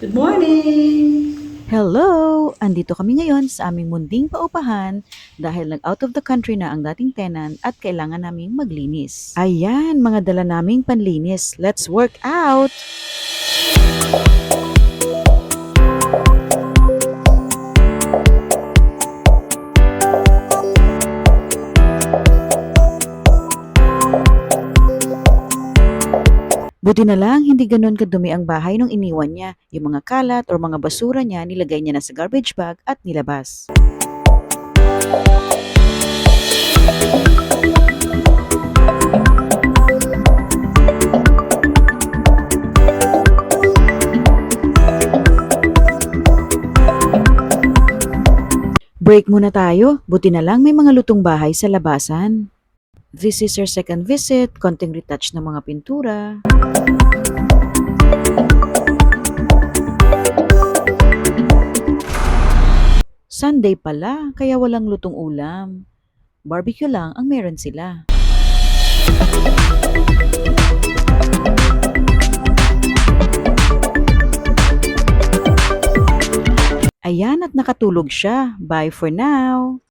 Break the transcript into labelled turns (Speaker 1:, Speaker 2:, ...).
Speaker 1: Good morning!
Speaker 2: Hello! Andito kami ngayon sa aming munding paupahan dahil nag-out of the country na ang dating tenant at kailangan naming maglinis. Ayan, mga dala naming panlinis. Let's work out! Buti na lang hindi ganun kadumi ang bahay nung iniwan niya. Yung mga kalat or mga basura niya nilagay niya na sa garbage bag at nilabas. Break muna tayo. Buti na lang may mga lutong bahay sa labasan. This is our second visit, konting retouch ng mga pintura. Sunday pala, kaya walang lutong ulam. Barbecue lang ang meron sila. Ayan at nakatulog siya. Bye for now.